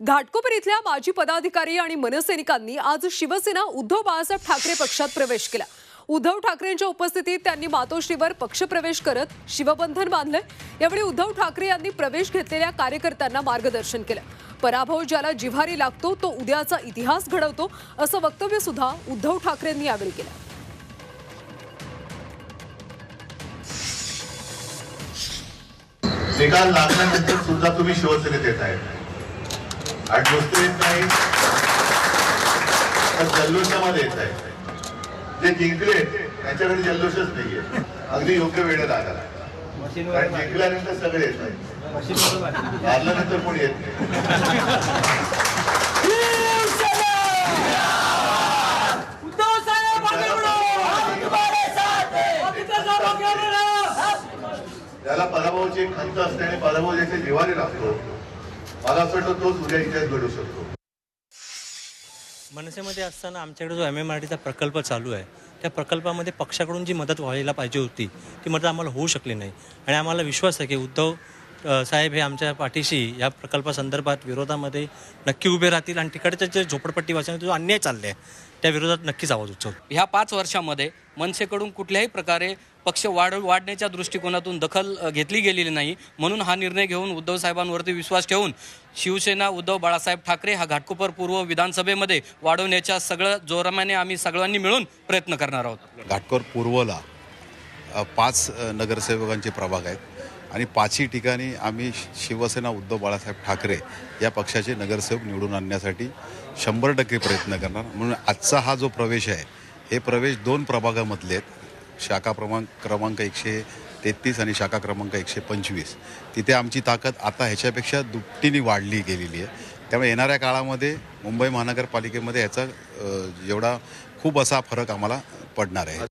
घाटकोपर इथल्या माजी पदाधिकारी आणि मनसैनिकांनी आज शिवसेना उद्धव बाळासाहेब ठाकरे पक्षात प्रवेश केला. उद्धव ठाकरेंच्या उपस्थितीत त्यांनी मातोश्रीवर पक्षप्रवेश करत शिवबंधन बांधलंय यावेळी उद्धव ठाकरे यांनी प्रवेश घेतलेल्या कार्यकर्त्यांना मार्गदर्शन केलं. पराभव ज्याला जिव्हारी लागतो तो उद्याचा इतिहास घडवतो असं वक्तव्य सुद्धा उद्धव ठाकरेंनी यावेळी केलं. निकाल लागल्यानंतर सुद्धा तुम्ही शिवसेनेत येत आहे आणि नुसते येत नाही. तर जल्लोषामध्ये येत आहे जे जिंकले त्यांच्याकडे जल्लोषच नाहीये. अगदी योग्य वेळेत आला कारण जिंकल्यानंतर सगळे येत आहेत हारल्यानंतर कोणी येत नाही. त्याला पराभवाची खंत असते आणि पराभव ज्याच्या जिवारी लागतो मला असं वाटतं तोच उद्या इतिहास घडू शकतो. मनसेमध्ये असताना आमच्याकडे जो एम एम आर टीचा प्रकल्प चालू आहे त्या प्रकल्पामध्ये पक्षाकडून जी मदत व्हायला पाहिजे होती ती मदत आम्हाला होऊ शकली नाही. आणि आम्हाला विश्वास आहे की उद्धव साहेब हे आमच्या पाठीशी या प्रकल्पासंदर्भात विरोधामध्ये नक्की उभे राहतील आणि तिकडच्या जे झोपडपट्टीवासियांचा जो अन्याय चालले आहे त्या विरोधात नक्कीच आवाज उचलू ह्या पाच वर्षामध्ये मनसेकडून कुठल्याही प्रकारे पक्ष वाढ वाढण्याच्या दृष्टिकोनातून दखल घेतली गेलेली नाही. म्हणून हा निर्णय घेऊन उद्धव साहेबांवरती विश्वास ठेवून शिवसेना उद्धव बाळासाहेब ठाकरे हा घाटकोपर पूर्व विधानसभेमध्ये वाढवण्याच्या सगळं जोरामाने आम्ही सगळ्यांनी मिळून प्रयत्न करणार आहोत. घाटकोर पूर्वला पाच नगरसेवकांचे प्रभाग आहेत. आणि पाचही ठिकाणी आम्ही शिवसेना उद्धव बाळासाहेब ठाकरे या पक्षाचे नगरसेवक निवडून आणण्यासाठी शंभर टक्के प्रयत्न करणार. म्हणून आजचा हा जो प्रवेश आहे हे प्रवेश दोन प्रभागामधले आहेत. शाखा क्रमांक क्रमांक एकशे तेहतीस आणि शाखा क्रमांक एकशे पंचवीस. तिथे आमची ताकद आता ह्याच्यापेक्षा दुपटीने वाढली गेलेली आहे. त्यामुळे येणाऱ्या काळामध्ये मुंबई महानगरपालिकेमध्ये याचा जेवढा एवढा खूप असा फरक आम्हाला पडणार आहे.